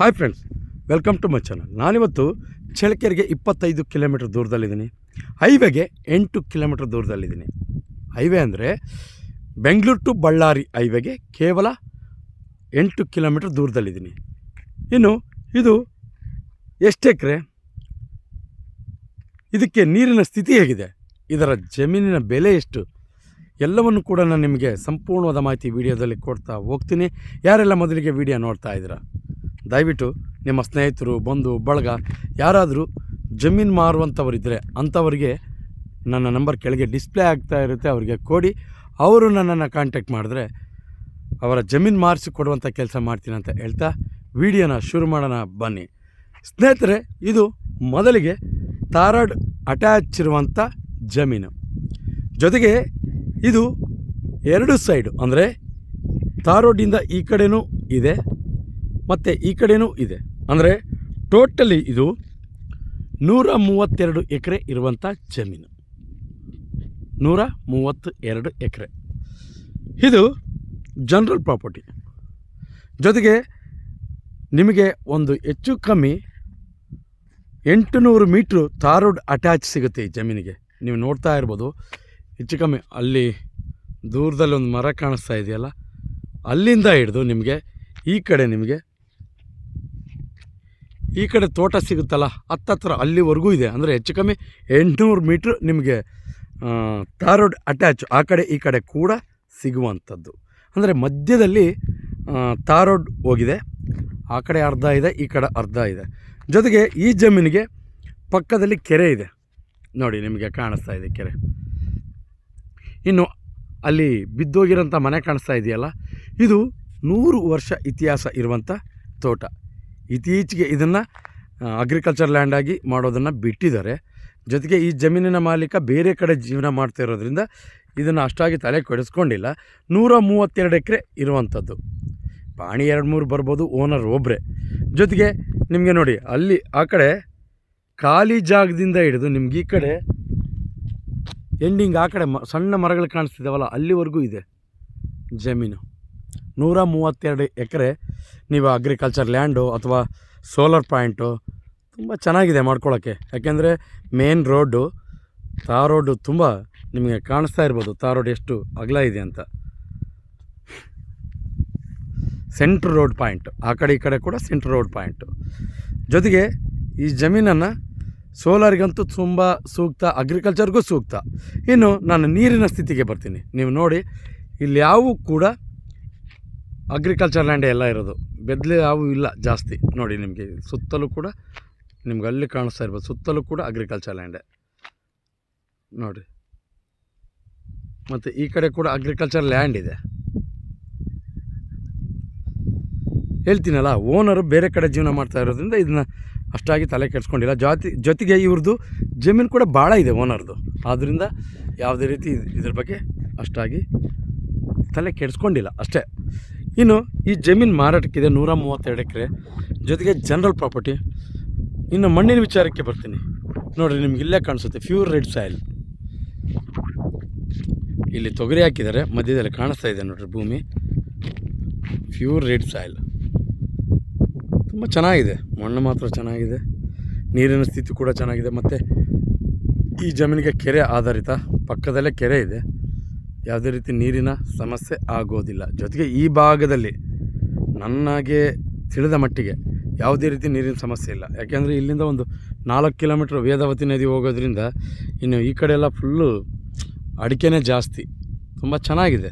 Hi friends welcome to my channel ನಾನಿವತ್ತು ಚಳ್ಳಕೆರೆಗೆ ಇಪ್ಪತ್ತೈದು ಕಿಲೋಮೀಟ್ರ್ ದೂರದಲ್ಲಿದ್ದೀನಿ. ಹೈವೇಗೆ ಎಂಟು ಕಿಲೋಮೀಟ್ರ್ ದೂರದಲ್ಲಿದ್ದೀನಿ. ಹೈವೇ ಅಂದರೆ ಬೆಂಗಳೂರು ಟು ಬಳ್ಳಾರಿ ಹೈವೇಗೆ ಕೇವಲ ಎಂಟು ಕಿಲೋಮೀಟ್ರ್ ದೂರದಲ್ಲಿದ್ದೀನಿ. ಇನ್ನು ಇದು ಎಷ್ಟು ಎಕರೆ? ಇದಕ್ಕೆ ನೀರಿನ ಸ್ಥಿತಿ ಹೇಗಿದೆ? ಇದರ ಜಮೀನಿನ ಬೆಲೆ ಎಷ್ಟು? ಎಲ್ಲವನ್ನು ಕೂಡ ನಾನು ನಿಮಗೆ ಸಂಪೂರ್ಣವಾದ ಮಾಹಿತಿ ವಿಡಿಯೋದಲ್ಲಿ ಕೊಡ್ತಾ ಹೋಗ್ತೀನಿ. ಯಾರೆಲ್ಲ ಮೊದಲಿಗೆ ವಿಡಿಯೋ ನೋಡ್ತಾ ಇದ್ದೀರಾ? ದಯವಿಟ್ಟು ನಿಮ್ಮ ಸ್ನೇಹಿತರು, ಬಂಧು, ಬಳಗ, ಯಾರಾದರೂ ಜಮೀನು ಮಾರುವಂಥವರಿದ್ದರೆ ಅಂಥವರಿಗೆ ನನ್ನ ನಂಬರ್ ಕೆಳಗೆ ಡಿಸ್ಪ್ಲೇ ಆಗ್ತಾ ಇರುತ್ತೆ, ಅವರಿಗೆ ಕೊಡಿ. ಅವರು ನನ್ನನ್ನು ಕಾಂಟ್ಯಾಕ್ಟ್ ಮಾಡಿದ್ರೆ ಅವರ ಜಮೀನು ಮಾರಿಸಿ ಕೊಡುವಂಥ ಕೆಲಸ ಮಾಡ್ತೀನಿ ಅಂತ ಹೇಳ್ತಾ ವಿಡಿಯೋನ ಶುರು ಮಾಡೋಣ, ಬನ್ನಿ. ಸ್ನೇಹಿತರೆ, ಇದು ಮೊದಲಿಗೆ ತಾರಾಡ್ ಅಟ್ಯಾಚ್ ಇರುವಂಥ ಜಮೀನು. ಜೊತೆಗೆ ಇದು ಎರಡು ಸೈಡು, ಅಂದರೆ ತಾರೋಡಿಂದ ಈ ಕಡೆಯೂ ಇದೆ ಮತ್ತು ಈ ಕಡೆಯೂ ಇದೆ. ಅಂದರೆ ಟೋಟಲಿ ಇದು ನೂರ ಮೂವತ್ತೆರಡು ಎಕರೆ ಇರುವಂಥ ಜಮೀನು. ನೂರ ಮೂವತ್ತು ಎರಡು ಎಕರೆ. ಇದು ಜನರಲ್ ಪ್ರಾಪರ್ಟಿ. ಜೊತೆಗೆ ನಿಮಗೆ ಒಂದು ಹೆಚ್ಚು ಕಮ್ಮಿ ಎಂಟುನೂರು ಮೀಟ್ರು ತಾರೋಡ್ ಅಟ್ಯಾಚ್ ಸಿಗುತ್ತೆ ಈ ಜಮೀನಿಗೆ. ನೀವು ನೋಡ್ತಾ ಇರ್ಬೋದು. ಹೆಚ್ಚು ಕಮ್ಮಿ ಅಲ್ಲಿ ದೂರದಲ್ಲಿ ಒಂದು ಮರ ಕಾಣಿಸ್ತಾ ಇದೆಯಲ್ಲ, ಅಲ್ಲಿಂದ ಹಿಡಿದು ನಿಮಗೆ ಈ ಕಡೆ ನಿಮಗೆ ಈ ಕಡೆ ತೋಟ ಸಿಗುತ್ತಲ್ಲ, ಹತ್ತತ್ರ ಅಲ್ಲಿವರೆಗೂ ಇದೆ. ಅಂದರೆ ಹೆಚ್ಚು ಕಮ್ಮಿ ಎಂಟುನೂರು ಮೀಟ್ರ್ ನಿಮಗೆ ತಾರೋಡ್ ಅಟ್ಯಾಚ್ ಆ ಕಡೆ ಈ ಕಡೆ ಕೂಡ ಸಿಗುವಂಥದ್ದು. ಅಂದರೆ ಮಧ್ಯದಲ್ಲಿ ತಾರೋಡ್ ಹೋಗಿದೆ. ಆ ಕಡೆ ಅರ್ಧ ಇದೆ, ಈ ಕಡೆ ಅರ್ಧ ಇದೆ. ಜೊತೆಗೆ ಈ ಜಮೀನಿಗೆ ಪಕ್ಕದಲ್ಲಿ ಕೆರೆ ಇದೆ. ನೋಡಿ, ನಿಮಗೆ ಕಾಣಿಸ್ತಾ ಇದೆ ಕೆರೆ. ಇನ್ನು ಅಲ್ಲಿ ಬಿದ್ದೋಗಿರೋಂಥ ಮನೆ ಕಾಣಿಸ್ತಾ ಇದೆಯಲ್ಲ? ಇದು ನೂರು ವರ್ಷ ಇತಿಹಾಸ ಇರುವಂಥ ತೋಟ. ಇತ್ತೀಚೆಗೆ ಇದನ್ನು ಅಗ್ರಿಕಲ್ಚರ್ ಲ್ಯಾಂಡ್ ಆಗಿ ಮಾಡೋದನ್ನು ಬಿಟ್ಟಿದ್ದಾರೆ. ಜೊತೆಗೆ ಈ ಜಮೀನಿನ ಮಾಲೀಕ ಬೇರೆ ಕಡೆ ಜೀವನ ಮಾಡ್ತಾ ಇರೋದ್ರಿಂದ ಇದನ್ನು ಅಷ್ಟಾಗಿ ತಲೆ ಕೆಡಿಸ್ಕೊಂಡಿಲ್ಲ. ನೂರ ಮೂವತ್ತೆರಡು ಎಕರೆ ಇರುವಂಥದ್ದು ಪಾಣಿ ಎರಡು ಮೂರು ಬರ್ಬೋದು, ಓನರ್ ಒಬ್ಬರೇ ಜೊತೆಗೆ ನಿಮಗೆ ನೋಡಿ, ಅಲ್ಲಿ ಆ ಕಡೆ ಖಾಲಿ ಜಾಗದಿಂದ ಹಿಡಿದು ನಿಮ್ಗೆ ಈ ಕಡೆ ಎಂಡಿಂಗ್ ಆ ಕಡೆ ಸಣ್ಣ ಮರಗಳು ಕಾಣಿಸ್ತಿದ್ದಾವಲ್ಲ ಅಲ್ಲಿವರೆಗೂ ಇದೆ ಜಮೀನು. ನೂರ ಮೂವತ್ತೆರಡು ಎಕರೆ ನೀವು ಅಗ್ರಿಕಲ್ಚರ್ ಲ್ಯಾಂಡು ಅಥವಾ ಸೋಲಾರ್ ಪಾಯಿಂಟು ತುಂಬ ಚೆನ್ನಾಗಿದೆ ಮಾಡ್ಕೊಳ್ಳೋಕ್ಕೆ ಯಾಕೆಂದರೆ ಮೇನ್ ರೋಡು ತಾ ರೋಡು ತುಂಬ ನಿಮಗೆ ಕಾಣಿಸ್ತಾ ಇರ್ಬೋದು. ತಾ ರೋಡ್ ಎಷ್ಟು ಅಗಲ ಇದೆ ಅಂತ. ಸೆಂಟ್ರ್ ರೋಡ್ ಪಾಯಿಂಟ್ ಆ ಕಡೆ, ಈ ಕಡೆ ಕೂಡ ಸೆಂಟ್ರ್ ರೋಡ್ ಪಾಯಿಂಟು ಜೊತೆಗೆ ಈ ಜಮೀನನ್ನು ಸೋಲಾರಿಗಂತೂ ತುಂಬ ಸೂಕ್ತ ಅಗ್ರಿಕಲ್ಚರ್ಗೂ ಸೂಕ್ತ. ಇನ್ನು ನಾನು ನೀರಿನ ಸ್ಥಿತಿಗೆ ಬರ್ತೀನಿ. ನೀವು ನೋಡಿ ಇಲ್ಲಿ ಯಾವೂ ಕೂಡ ಅಗ್ರಿಕಲ್ಚರ್ ಲ್ಯಾಂಡೇ ಎಲ್ಲ ಇರೋದು. ಬೆದ್ಲೆ ಯಾವೂ ಇಲ್ಲ ಜಾಸ್ತಿ. ನೋಡಿ ನಿಮಗೆ ಸುತ್ತಲೂ ಕೂಡ ನಿಮ್ಗೆ ಅಲ್ಲಿ ಕಾಣಿಸ್ತಾ ಇರ್ಬೋದು. ಸುತ್ತಲೂ ಕೂಡ ಅಗ್ರಿಕಲ್ಚರ್ ಲ್ಯಾಂಡೇ ನೋಡಿ. ಮತ್ತು ಈ ಕಡೆ ಕೂಡ ಅಗ್ರಿಕಲ್ಚರ್ ಲ್ಯಾಂಡ್ ಇದೆ. ಹೇಳ್ತೀನಲ್ಲ ಓನರು ಬೇರೆ ಕಡೆ ಜೀವನ ಮಾಡ್ತಾ ಇರೋದ್ರಿಂದ ಇದನ್ನ ಅಷ್ಟಾಗಿ ತಲೆ ಕೆಡಿಸ್ಕೊಂಡಿಲ್ಲ. ಜಾತಿ, ಜೊತೆಗೆ ಇವ್ರದ್ದು ಜಮೀನು ಕೂಡ ಭಾಳ ಇದೆ ಓನರ್ದು ಆದ್ದರಿಂದ ಯಾವುದೇ ರೀತಿ ಇದ್ರ ಬಗ್ಗೆ ಅಷ್ಟಾಗಿ ತಲೆ ಕೆಡಿಸ್ಕೊಂಡಿಲ್ಲ ಅಷ್ಟೇ. ಇನ್ನು ಈ ಜಮೀನು ಮಾರಾಟಕ್ಕಿದೆ ನೂರ ಮೂವತ್ತೆರಡು ಎಕರೆ. ಜೊತೆಗೆ ಜನರಲ್ ಪ್ರಾಪರ್ಟಿ ಇನ್ನು ಮಣ್ಣಿನ ವಿಚಾರಕ್ಕೆ ಬರ್ತೀನಿ. ನೋಡಿರಿ, ನಿಮ್ಗೆ ಇಲ್ಲೇ ಕಾಣಿಸುತ್ತೆ ಪ್ಯೂರ್ ರೆಡ್ ಸಾಯಿಲ್ ಇಲ್ಲಿ ತೊಗರಿ ಹಾಕಿದ್ದಾರೆ, ಮಧ್ಯದಲ್ಲಿ ಕಾಣಿಸ್ತಾ ಇದೆ ನೋಡಿರಿ ಭೂಮಿ. ಪ್ಯೂರ್ ರೆಡ್ ಸಾಯಿಲ್ ತುಂಬ ಚೆನ್ನಾಗಿದೆ, ಮಣ್ಣು ಮಾತ್ರ ಚೆನ್ನಾಗಿದೆ, ನೀರಿನ ಸ್ಥಿತಿ ಕೂಡ ಚೆನ್ನಾಗಿದೆ, ಮತ್ತು ಈ ಜಮೀನಿಗೆ ಕೆರೆ ಆಧಾರಿತ, ಪಕ್ಕದಲ್ಲೇ ಕೆರೆ ಇದೆ. ಯಾವುದೇ ರೀತಿ ನೀರಿನ ಸಮಸ್ಯೆ ಆಗೋದಿಲ್ಲ. ಜೊತೆಗೆ ಈ ಭಾಗದಲ್ಲಿ ನನಗೆ ತಿಳಿದ ಮಟ್ಟಿಗೆ ಯಾವುದೇ ರೀತಿ ನೀರಿನ ಸಮಸ್ಯೆ ಇಲ್ಲ. ಯಾಕೆಂದರೆ ಇಲ್ಲಿಂದ ಒಂದು ನಾಲ್ಕು ಕಿಲೋಮೀಟ್ರ್ ವೇದಾವತಿ ನದಿ ಹೋಗೋದ್ರಿಂದ ಇನ್ನು ಈ ಕಡೆ ಎಲ್ಲ ಫುಲ್ಲು ಅಡಿಕೆನೇ ಜಾಸ್ತಿ. ತುಂಬ ಚೆನ್ನಾಗಿದೆ.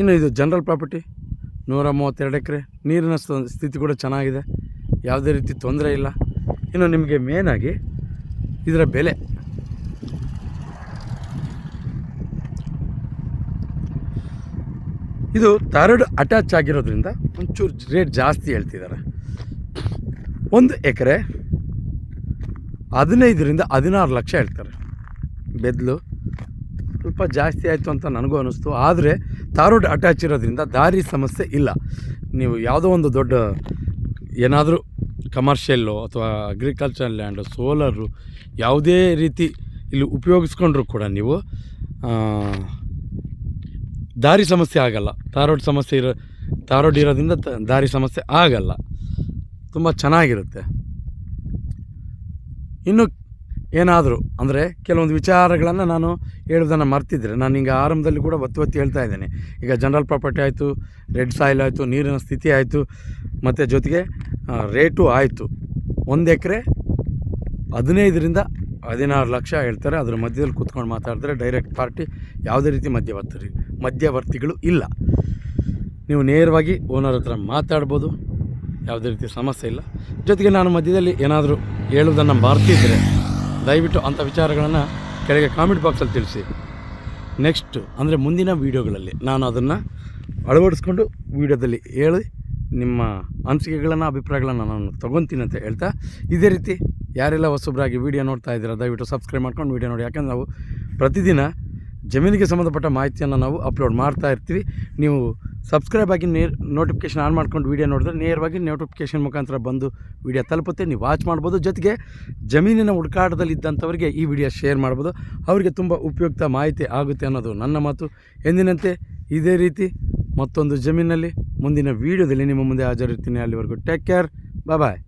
ಇನ್ನು ಇದು ಜನರಲ್ ಪ್ರಾಪರ್ಟಿ ನೂರ ಮೂವತ್ತೆರಡು ಎಕರೆ. ನೀರಿನ ಸ್ಥಿತಿ ಕೂಡ ಚೆನ್ನಾಗಿದೆ. ಯಾವುದೇ ರೀತಿ ತೊಂದರೆ ಇಲ್ಲ. ಇನ್ನು ನಿಮಗೆ ಮೇನಾಗಿ ಇದರ ಬೆಲೆ. ಇದು ತಾರಡ್ ಅಟ್ಯಾಚ್ ಆಗಿರೋದ್ರಿಂದ ಒಂಚೂರು ರೇಟ್ ಜಾಸ್ತಿ ಹೇಳ್ತಿದ್ದಾರೆ. ಒಂದು ಎಕರೆ ಹದಿನೈದರಿಂದ ಹದಿನಾರು ಲಕ್ಷ ಹೇಳ್ತಾರೆ. ಬೆದ್ಲು ಸ್ವಲ್ಪ ಜಾಸ್ತಿ ಆಯಿತು ಅಂತ ನನಗೂ ಅನ್ನಿಸ್ತು ಆದರೆ ತಾರೋಡ್ ಅಟ್ಯಾಚ್ ಇರೋದ್ರಿಂದ ದಾರಿ ಸಮಸ್ಯೆ ಇಲ್ಲ. ನೀವು ಯಾವುದೋ ಒಂದು ದೊಡ್ಡ ಏನಾದರೂ ಕಮರ್ಷಿಯಲ್ಲು ಅಥವಾ ಅಗ್ರಿಕಲ್ಚರ್ ಲ್ಯಾಂಡು ಸೋಲರು ಯಾವುದೇ ರೀತಿ ಇಲ್ಲಿ ಉಪಯೋಗಿಸ್ಕೊಂಡ್ರೂ ಕೂಡ ನೀವು ದಾರಿ ಸಮಸ್ಯೆ ಆಗಲ್ಲ. ತಾರೋಡ್ ಸಮಸ್ಯೆ ಇರೋ ತಾರೋಡ್ ಇರೋದ್ರಿಂದ ದಾರಿ ಸಮಸ್ಯೆ ಆಗಲ್ಲ. ತುಂಬ ಚೆನ್ನಾಗಿರುತ್ತೆ. ಇನ್ನು ಏನಾದರೂ, ಅಂದರೆ ಕೆಲವೊಂದು ವಿಚಾರಗಳನ್ನು ನಾನು ಹೇಳೋದನ್ನು ಮರ್ತಿದ್ರೆ, ನಾನು ಈಗ ಆರಂಭದಲ್ಲಿ ಕೂಡ ಒತ್ತು ಒತ್ತಿ ಹೇಳ್ತಾ ಇದ್ದೇನೆ. ಈಗ ಜನರಲ್ ಪ್ರಾಪರ್ಟಿ ಆಯಿತು, ರೆಡ್ ಸಾಯಿಲ್ ಆಯಿತು, ನೀರಿನ ಸ್ಥಿತಿ ಆಯಿತು, ಮತ್ತು ಜೊತೆಗೆ ರೇಟು ಆಯಿತು. ಒಂದು ಎಕರೆ ಹದಿನೈದರಿಂದ ಹದಿನಾರು ಲಕ್ಷ ಹೇಳ್ತಾರೆ. ಅದರ ಮಧ್ಯದಲ್ಲಿ ಕೂತ್ಕೊಂಡು ಮಾತಾಡಿದ್ರೆ ಡೈರೆಕ್ಟ್ ಪಾರ್ಟಿ ಯಾವುದೇ ರೀತಿ ಮಧ್ಯವರ್ತಿ, ಮಧ್ಯವರ್ತಿಗಳು ಇಲ್ಲ. ನೀವು ನೇರವಾಗಿ ಓನರ್ ಹತ್ರ ಮಾತಾಡ್ಬೋದು, ಯಾವುದೇ ರೀತಿ ಸಮಸ್ಯೆ ಇಲ್ಲ. ಜೊತೆಗೆ ನಾನು ಮಧ್ಯದಲ್ಲಿ ಏನಾದರೂ ಹೇಳೋದನ್ನು ಮರ್ತಿದ್ರೆ ದಯವಿಟ್ಟು ಅಂಥ ವಿಚಾರಗಳನ್ನು ಕೆಳಗೆ ಕಾಮೆಂಟ್ ಬಾಕ್ಸಲ್ಲಿ ತಿಳಿಸಿ. ನೆಕ್ಸ್ಟ್ ಅಂದರೆ ಮುಂದಿನ ವೀಡಿಯೋಗಳಲ್ಲಿ ನಾನು ಅದನ್ನು ಅಳವಡಿಸ್ಕೊಂಡು ವೀಡಿಯೋದಲ್ಲಿ ಹೇಳಿ ನಿಮ್ಮ ಅನಿಸಿಕೆಗಳನ್ನು, ಅಭಿಪ್ರಾಯಗಳನ್ನು ನಾನು ತೊಗೊತೀನಿ ಅಂತ ಹೇಳ್ತಾ, ಇದೇ ರೀತಿ ಯಾರೆಲ್ಲ ಹೊಸಬ್ರಾಗಿ ವೀಡಿಯೋ ನೋಡ್ತಾ ಇದ್ದೀರಾ, ದಯವಿಟ್ಟು ಸಬ್ಸ್ಕ್ರೈಬ್ ಮಾಡ್ಕೊಂಡು ವೀಡಿಯೋ ನೋಡಿ. ಯಾಕಂದ್ರೆ ನಾವು ಪ್ರತಿದಿನ ಜಮೀನಿಗೆ ಸಂಬಂಧಪಟ್ಟ ಮಾಹಿತಿಯನ್ನು ನಾವು ಅಪ್ಲೋಡ್ ಮಾಡ್ತಾ ಇರ್ತೀವಿ. ನೀವು ಸಬ್ಸ್ಕ್ರೈಬ್ ಆಗಿ ನೇರ್ ನೋಟಿಫಿಕೇಷನ್ ಆನ್ ಮಾಡ್ಕೊಂಡು ವೀಡಿಯೋ ನೋಡಿದ್ರೆ ನೇರವಾಗಿ ನೋಟಿಫಿಕೇಷನ್ ಮುಖಾಂತರ ಬಂದು ವೀಡಿಯೋ ತಲುಪುತ್ತೆ. ನೀವು ವಾಚ್ ಮಾಡ್ಬೋದು. ಜೊತೆಗೆ ಜಮೀನಿನ ಹುಡುಕಾಟದಲ್ಲಿದ್ದಂಥವರಿಗೆ ಈ ವಿಡಿಯೋ ಶೇರ್ ಮಾಡ್ಬೋದು. ಅವರಿಗೆ ತುಂಬ ಉಪಯುಕ್ತ ಮಾಹಿತಿ ಆಗುತ್ತೆ ಅನ್ನೋದು ನನ್ನ ಮಾತು. ಎಂದಿನಂತೆ ಇದೇ ರೀತಿ ಮತ್ತೊಂದು ಜಮೀನಲ್ಲಿ ಮುಂದಿನ ವೀಡಿಯೋದಲ್ಲಿ ನಿಮ್ಮ ಮುಂದೆ ಹಾಜರಿರ್ತೀನಿ. ಅಲ್ಲಿವರೆಗೂ ಟೇಕ್ ಕೇರ್ ಬಾಯ್